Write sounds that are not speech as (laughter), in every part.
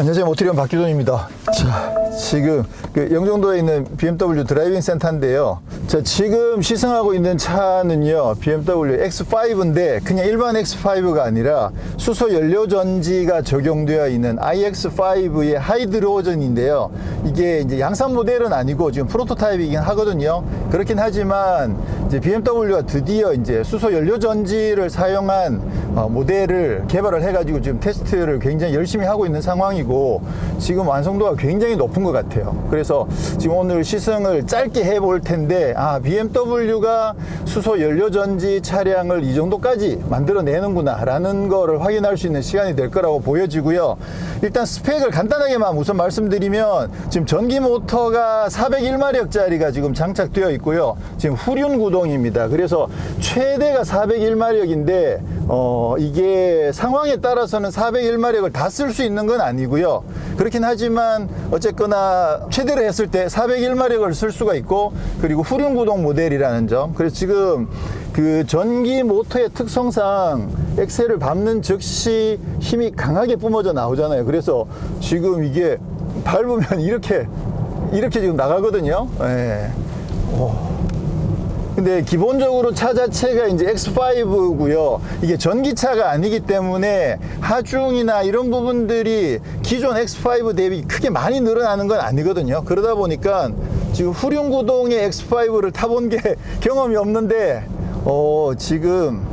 안녕하세요 모티리언 박규돈입니다. 자 지금 그 영종도에 있는 BMW 드라이빙 센터인데요. 자 지금 시승하고 있는 차는요 BMW X5인데 그냥 일반 X5가 아니라 수소 연료 전지가 적용되어 있는 iX5의 하이드로전인데요. 이게 이제 양산 모델은 아니고 지금 프로토타입이긴 하거든요. 그렇긴 하지만 이제 BMW가 드디어 이제 수소 연료 전지를 사용한 어, 모델을 개발을 해가지고 지금 테스트를 굉장히 열심히 하고 있는 상황이고 지금 완성도가 굉장히 높은 것 같아요. 그래서 지금 오늘 시승을 짧게 해볼 텐데 아 BMW가 수소 연료 전지 차량을 이 정도까지 만들어내는구나라는 거를 확인할 수 있는 시간이 될 거라고 보여지고요. 일단 스펙을 간단하게만 우선 말씀드리면 지금 전기 모터가 401마력짜리가 지금 장착되어 있고요. 지금 후륜 구동 입니다. 그래서 최대가 401마력인데 어, 이게 상황에 따라서는 401마력을 다 쓸 수 있는 건 아니고요. 그렇긴 하지만 어쨌거나 최대로 했을 때 401마력을 쓸 수가 있고 그리고 후륜 구동 모델이라는 점. 그래서 지금 그 전기 모터의 특성상 엑셀을 밟는 즉시 힘이 강하게 뿜어져 나오잖아요. 그래서 지금 이게 밟으면 이렇게 이렇게 지금 나가거든요. 예. 근데 기본적으로 차 자체가 이제 X5고요. 이게 전기차가 아니기 때문에 하중이나 이런 부분들이 기존 X5 대비 크게 많이 늘어나는 건 아니거든요. 그러다 보니까 지금 후륜 구동의 X5를 타본 게 (laughs) 경험이 없는데 어 지금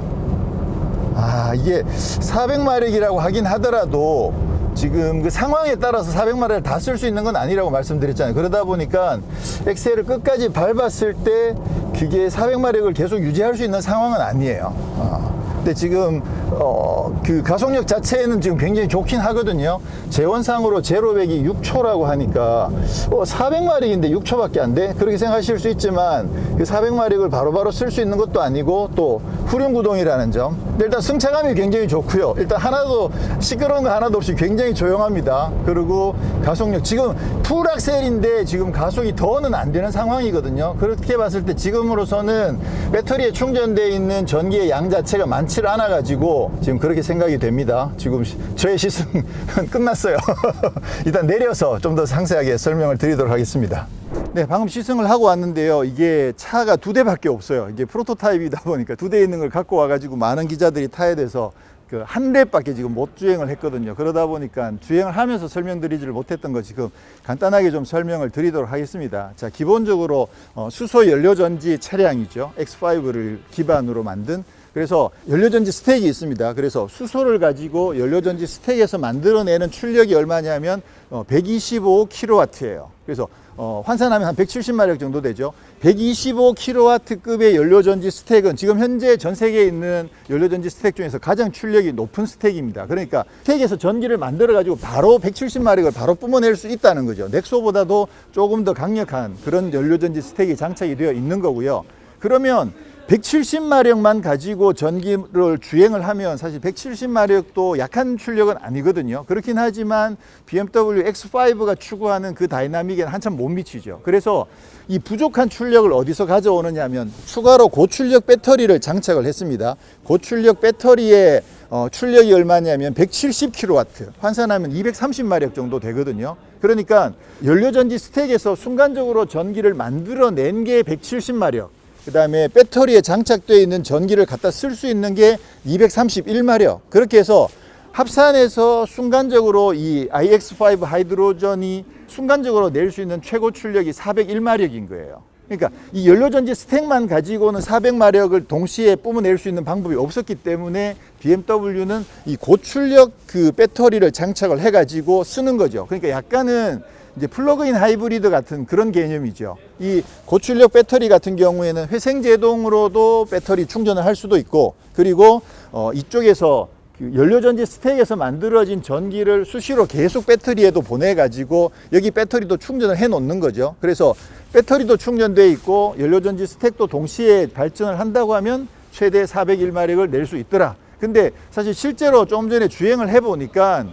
아 이게 400마력이라고 하긴 하더라도 지금 그 상황에 따라서 400마력을 다쓸 수 있는 건 아니라고 말씀드렸잖아요. 그러다 보니까 엑셀을 끝까지 밟았을 때 그게 400마력을 계속 유지할 수 있는 상황은 아니에요. 어. 근데 지금 어, 그 가속력 자체는 지금 굉장히 좋긴 하거든요. 재원상으로 제로백이 6초라고 하니까 어, 400마력인데 6초밖에 안 돼? 그렇게 생각하실 수 있지만 그 400마력을 바로바로 쓸 수 있는 것도 아니고 또 후륜 구동이라는 점. 일단 승차감이 굉장히 좋고요. 일단 하나도 시끄러운 거 하나도 없이 굉장히 조용합니다. 그리고 가속력 지금 풀악셀인데 지금 가속이 더는 안 되는 상황이거든요. 그렇게 봤을 때 지금으로서는 배터리에 충전되어 있는 전기의 양 자체가 많지를 않아 가지고 지금 그렇게 생각이 됩니다. 지금 시- 저의 시승은 (laughs) 끝났어요. (laughs) 일단 내려서 좀 더 상세하게 설명을 드리도록 하겠습니다. 네, 방금 시승을 하고 왔는데요. 이게 차가 두 대밖에 없어요. 이게 프로토타입이다 보니까 두 대 있는 걸 갖고 와가지고 많은 기자들이 타야 돼서 그한 대밖에 지금 못 주행을 했거든요. 그러다 보니까 주행을 하면서 설명드리지를 못했던 거 지금 간단하게 좀 설명을 드리도록 하겠습니다. 자, 기본적으로 어, 수소 연료 전지 차량이죠. X5를 기반으로 만든 그래서 연료전지 스택이 있습니다. 그래서 수소를 가지고 연료전지 스택에서 만들어내는 출력이 얼마냐면 어, 125kW예요. 그래서 어, 환산하면 한 170마력 정도 되죠. 125kW급의 연료전지 스택은 지금 현재 전 세계에 있는 연료전지 스택 중에서 가장 출력이 높은 스택입니다. 그러니까 스택에서 전기를 만들어 가지고 바로 170마력을 바로 뿜어낼 수 있다는 거죠. 넥소보다도 조금 더 강력한 그런 연료전지 스택이 장착이 되어 있는 거고요. 그러면 170마력만 가지고 전기를 주행을 하면 사실 170마력도 약한 출력은 아니거든요. 그렇긴 하지만 BMW X5가 추구하는 그 다이나믹에는 한참 못 미치죠. 그래서 이 부족한 출력을 어디서 가져오느냐 하면 추가로 고출력 배터리를 장착을 했습니다. 고출력 배터리의 어, 출력이 얼마냐면 170kW, 환산하면 230마력 정도 되거든요. 그러니까 연료전지 스택에서 순간적으로 전기를 만들어낸 게 170마력. 그 다음에 배터리에 장착되어 있는 전기를 갖다 쓸 수 있는 게 231마력. 그렇게 해서 합산해서 순간적으로 이 iX5 하이드로전이 순간적으로 낼 수 있는 최고 출력이 401마력인 거예요. 그러니까 이 연료전지 스택만 가지고는 400마력을 동시에 뿜어낼 수 있는 방법이 없었기 때문에 BMW는 이 고출력 그 배터리를 장착을 해가지고 쓰는 거죠. 그러니까 약간은 이제 플러그인 하이브리드 같은 그런 개념이죠. 이 고출력 배터리 같은 경우에는 회생 제동으로도 배터리 충전을 할 수도 있고 그리고 어 이쪽에서 그 연료전지 스택에서 만들어진 전기를 수시로 계속 배터리에도 보내 가지고 여기 배터리도 충전을 해 놓는 거죠. 그래서 배터리도 충전돼 있고 연료전지 스택도 동시에 발전을 한다고 하면 최대 401마력을 낼 수 있더라. 근데 사실 실제로 좀 전에 주행을 해 보니까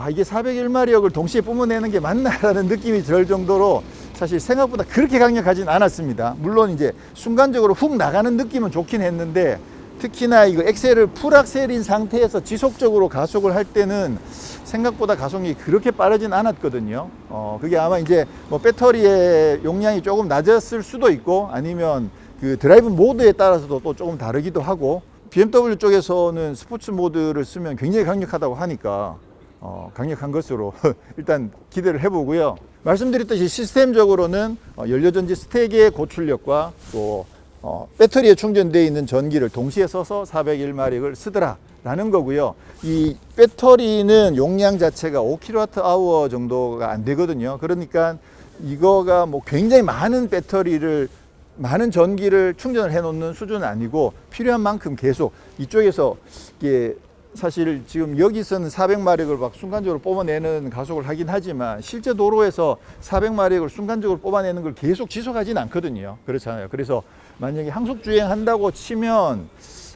아, 이게 401마력을 동시에 뿜어내는 게 맞나라는 느낌이 들 정도로 사실 생각보다 그렇게 강력하진 않았습니다. 물론 이제 순간적으로 훅 나가는 느낌은 좋긴 했는데 특히나 이거 엑셀을 풀악셀인 상태에서 지속적으로 가속을 할 때는 생각보다 가속이 그렇게 빠르진 않았거든요. 어, 그게 아마 이제 뭐 배터리의 용량이 조금 낮았을 수도 있고 아니면 그 드라이브 모드에 따라서도 또 조금 다르기도 하고 BMW 쪽에서는 스포츠 모드를 쓰면 굉장히 강력하다고 하니까 어, 강력한 것으로 (laughs) 일단 기대를 해보고요. 말씀드렸듯이 시스템적으로는 어, 연료전지 스택의 고출력과 또 어, 배터리에 충전되어 있는 전기를 동시에 써서 401마력을 쓰더라라는 거고요. 이 배터리는 용량 자체가 5kWh 정도가 안 되거든요. 그러니까 이거가 뭐 굉장히 많은 배터리를 많은 전기를 충전을 해 놓는 수준은 아니고 필요한 만큼 계속 이쪽에서 이게 사실 지금 여기서는 400마력을 막 순간적으로 뽑아내는 가속을 하긴 하지만 실제 도로에서 400마력을 순간적으로 뽑아내는 걸 계속 지속하진 않거든요. 그렇잖아요. 그래서 만약에 항속 주행 한다고 치면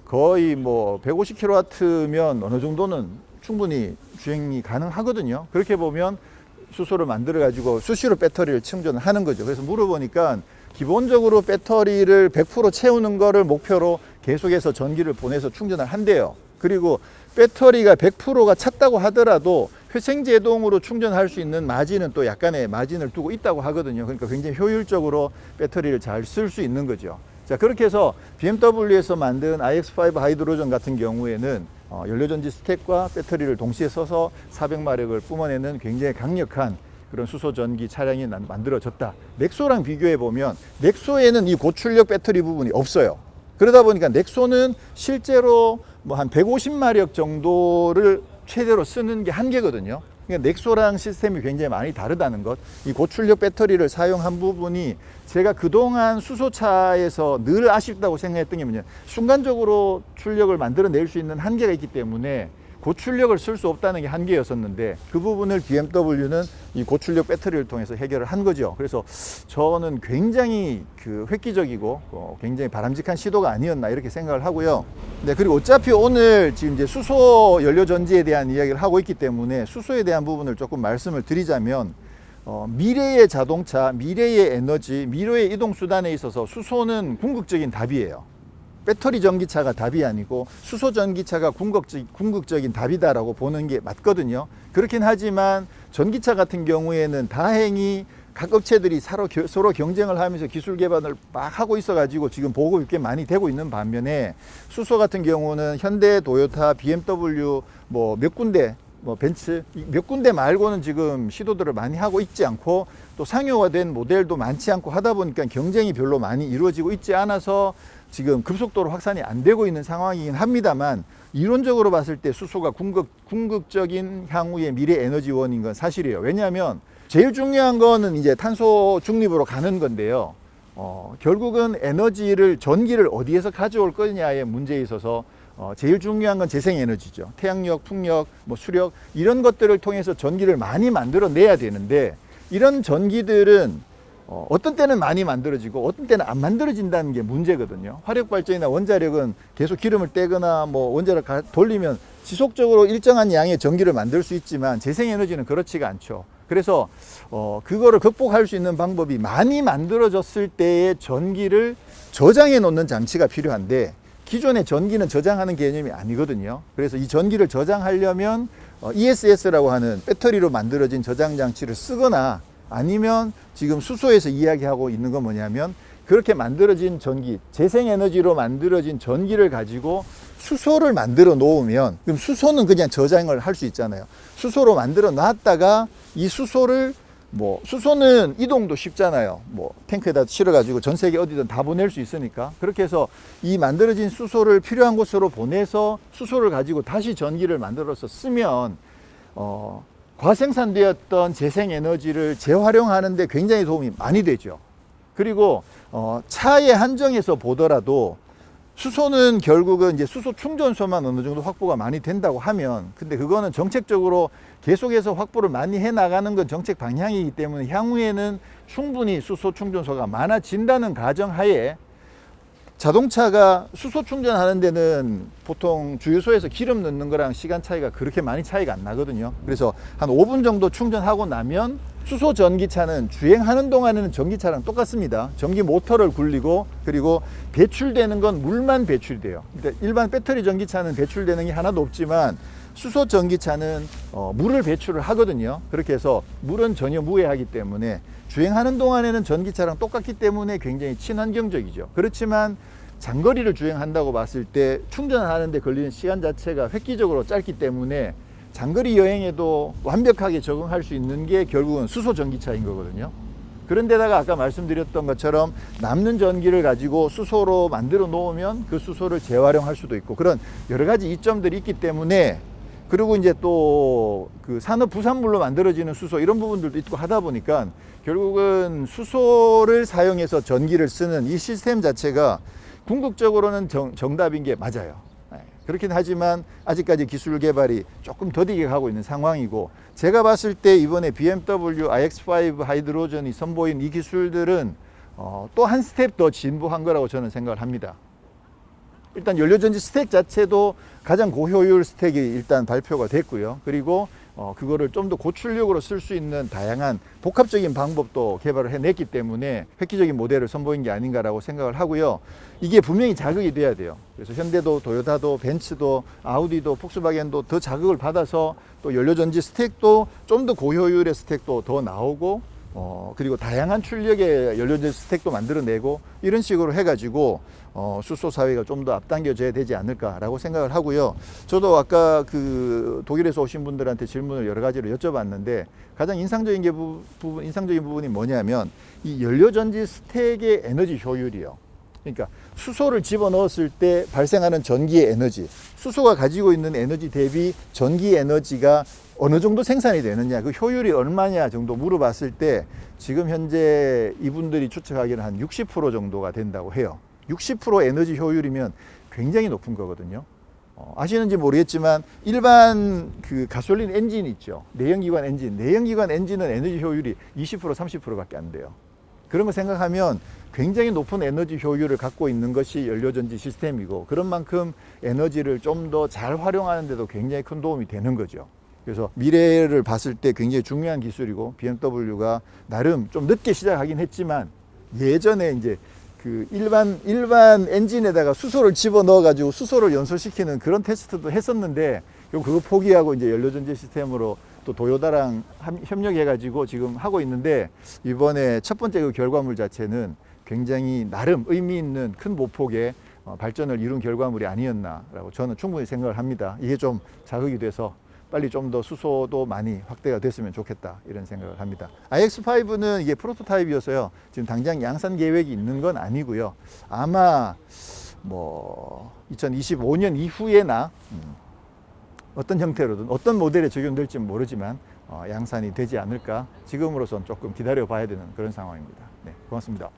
거의 뭐 150kW면 어느 정도는 충분히 주행이 가능하거든요. 그렇게 보면 수소를 만들어 가지고 수시로 배터리를 충전하는 거죠. 그래서 물어보니까 기본적으로 배터리를 100% 채우는 거를 목표로 계속해서 전기를 보내서 충전을 한대요. 그리고 배터리가 100%가 찼다고 하더라도 회생제동으로 충전할 수 있는 마진은 또 약간의 마진을 두고 있다고 하거든요. 그러니까 굉장히 효율적으로 배터리를 잘 쓸 수 있는 거죠. 자, 그렇게 해서 BMW에서 만든 iX5 하이드로전 같은 경우에는 어, 연료전지 스택과 배터리를 동시에 써서 400마력을 뿜어내는 굉장히 강력한 그런 수소 전기 차량이 난- 만들어졌다. 넥소랑 비교해 보면 넥소에는 이 고출력 배터리 부분이 없어요. 그러다 보니까 넥소는 실제로 뭐 한 150마력 정도를 최대로 쓰는 게 한계거든요. 그러니까 넥소랑 시스템이 굉장히 많이 다르다는 것. 이 고출력 배터리를 사용한 부분이 제가 그동안 수소차에서 늘 아쉽다고 생각했던 게 뭐냐. 순간적으로 출력을 만들어낼 수 있는 한계가 있기 때문에 고출력을 쓸 수 없다는 게 한계였었는데 그 부분을 BMW는 이 고출력 배터리를 통해서 해결을 한 거죠. 그래서 저는 굉장히 그 획기적이고 어, 굉장히 바람직한 시도가 아니었나 이렇게 생각을 하고요. 네, 그리고 어차피 오늘 지금 이제 수소 연료 전지에 대한 이야기를 하고 있기 때문에 수소에 대한 부분을 조금 말씀을 드리자면 어, 미래의 자동차, 미래의 에너지, 미래의 이동 수단에 있어서 수소는 궁극적인 답이에요. 배터리 전기차가 답이 아니고 수소 전기차가 궁극적, 궁극적인 답이다라고 보는 게 맞거든요. 그렇긴 하지만 전기차 같은 경우에는 다행히 각 업체들이 서로, 겨- 서로 경쟁을 하면서 기술 개발을 막 하고 있어가지고 지금 보급이 꽤 많이 되고 있는 반면에 수소 같은 경우는 현대, 도요타, BMW 뭐 몇 군데 뭐 벤츠 이몇 군데 말고는 지금 시도들을 많이 하고 있지 않고 또 상용화 된 모델도 많지 않고 하다 보니까 경쟁이 별로 많이 이루어지고 있지 않아서 지금 급속도로 확산이 안 되고 있는 상황이긴 합니다만 이론적으로 봤을 때 수소가 궁극, 궁극적인 향후의 미래 에너지원인 건 사실이에요. 왜냐하면 제일 중요한 거는 이제 탄소 중립으로 가는 건데요. 어, 결국은 에너지를 전기를 어디에서 가져올 거냐의 문제에 있어서 어, 제일 중요한 건 재생에너지죠. 태양력, 풍력, 뭐 수력 이런 것들을 통해서 전기를 많이 만들어내야 되는데 이런 전기들은 어, 어떤 때는 많이 만들어지고 어떤 때는 안 만들어진다는 게 문제거든요. 화력 발전이나 원자력은 계속 기름을 떼거나 뭐 원자력 가- 돌리면 지속적으로 일정한 양의 전기를 만들 수 있지만 재생에너지는 그렇지가 않죠. 그래서 어, 그거를 극복할 수 있는 방법이 많이 만들어졌을 때의 전기를 저장해 놓는 장치가 필요한데 기존의 전기는 저장하는 개념이 아니거든요. 그래서 이 전기를 저장하려면 어, ESS라고 하는 배터리로 만들어진 저장 장치를 쓰거나 아니면 지금 수소에서 이야기하고 있는 건 뭐냐면 그렇게 만들어진 전기, 재생에너지로 만들어진 전기를 가지고 수소를 만들어 놓으면 그럼 수소는 그냥 저장을 할 수 있잖아요. 수소로 만들어 놨다가 이 수소를 뭐 수소는 이동도 쉽잖아요. 뭐 탱크에다 실어가지고 전 세계 어디든 다 보낼 수 있으니까 그렇게 해서 이 만들어진 수소를 필요한 곳으로 보내서 수소를 가지고 다시 전기를 만들어서 쓰면 어, 과생산되었던 재생에너지를 재활용하는데 굉장히 도움이 많이 되죠. 그리고 어, 차의 한정에서 보더라도 수소는 결국은 이제 수소 충전소만 어느 정도 확보가 많이 된다고 하면 근데 그거는 정책적으로 계속해서 확보를 많이 해 나가는 건 정책 방향이기 때문에 향후에는 충분히 수소 충전소가 많아진다는 가정하에 자동차가 수소 충전하는 데는 보통 주유소에서 기름 넣는 거랑 시간 차이가 그렇게 많이 차이가 안 나거든요. 그래서 한 5분 정도 충전하고 나면 수소 전기차는 주행하는 동안에는 전기차랑 똑같습니다. 전기 모터를 굴리고 그리고 배출되는 건 물만 배출돼요. 그러니까 일반 배터리 전기차는 배출되는 게 하나도 없지만 수소 전기차는 어, 물을 배출을 하거든요. 그렇게 해서 물은 전혀 무해하기 때문에 주행하는 동안에는 전기차랑 똑같기 때문에 굉장히 친환경적이죠. 그렇지만 장거리를 주행한다고 봤을 때 충전하는데 걸리는 시간 자체가 획기적으로 짧기 때문에 장거리 여행에도 완벽하게 적응할 수 있는 게 결국은 수소 전기차인 거거든요. 그런데다가 아까 말씀드렸던 것처럼 남는 전기를 가지고 수소로 만들어 놓으면 그 수소를 재활용할 수도 있고 그런 여러 가지 이점들이 있기 때문에 그리고 이제 또 그 산업 부산물로 만들어지는 수소 이런 부분들도 있고 하다 보니까 결국은 수소를 사용해서 전기를 쓰는 이 시스템 자체가 궁극적으로는 정, 정답인 게 맞아요. 네. 그렇긴 하지만 아직까지 기술 개발이 조금 더디게 가고 있는 상황이고 제가 봤을 때 이번에 BMW iX5 하이드로전이 선보인 이 기술들은 어, 또 한 스텝 더 진보한 거라고 저는 생각을 합니다. 일단 연료전지 스택 자체도 가장 고효율 스택이 일단 발표가 됐고요. 그리고 어, 그거를 좀 더 고출력으로 쓸 수 있는 다양한 복합적인 방법도 개발을 해냈기 때문에 획기적인 모델을 선보인 게 아닌가라고 생각을 하고요. 이게 분명히 자극이 돼야 돼요. 그래서 현대도 토요타도 벤츠도 아우디도 폭스바겐도 더 자극을 받아서 또 연료전지 스택도 좀 더 고효율의 스택도 더 나오고 어, 그리고 다양한 출력의 연료전지 스택도 만들어내고 이런 식으로 해가지고 어, 수소 사회가 좀 더 앞당겨져야 되지 않을까라고 생각을 하고요. 저도 아까 그 독일에서 오신 분들한테 질문을 여러 가지로 여쭤봤는데 가장 인상적인 게 부, 부분, 인상적인 부분이 뭐냐면 이 연료전지 스택의 에너지 효율이요. 그러니까 수소를 집어 넣었을 때 발생하는 전기의 에너지, 수소가 가지고 있는 에너지 대비 전기 에너지가 어느 정도 생산이 되느냐, 그 효율이 얼마냐 정도 물어봤을 때 지금 현재 이분들이 추측하기는 한 60% 정도가 된다고 해요. 60% 에너지 효율이면 굉장히 높은 거거든요. 어, 아시는지 모르겠지만 일반 그 가솔린 엔진 있죠. 내연기관 엔진. 내연기관 엔진은 에너지 효율이 20% 30%밖에 안 돼요. 그런 거 생각하면 굉장히 높은 에너지 효율을 갖고 있는 것이 연료전지 시스템이고 그런 만큼 에너지를 좀 더 잘 활용하는 데도 굉장히 큰 도움이 되는 거죠. 그래서 미래를 봤을 때 굉장히 중요한 기술이고 BMW가 나름 좀 늦게 시작하긴 했지만 예전에 이제 그 일반 일반 엔진에다가 수소를 집어 넣어 가지고 수소를 연소시키는 그런 테스트도 했었는데 그거 포기하고 이제 연료전지 시스템으로 또 도요다랑 함- 협력해 가지고 지금 하고 있는데 이번에 첫 번째 그 결과물 자체는 굉장히 나름 의미 있는 큰 모폭의 어, 발전을 이룬 결과물이 아니었나라고 저는 충분히 생각을 합니다. 이게 좀 자극이 돼서 빨리 좀 더 수소도 많이 확대가 됐으면 좋겠다 이런 생각을 합니다. iX5는 이게 프로토타입이어서요. 지금 당장 양산 계획이 있는 건 아니고요. 아마 뭐 2025년 이후에나 음, 어떤 형태로든 어떤 모델에 적용될지 는 모르지만 어, 양산이 되지 않을까 지금으로선 조금 기다려 봐야 되는 그런 상황입니다. 네, 고맙습니다.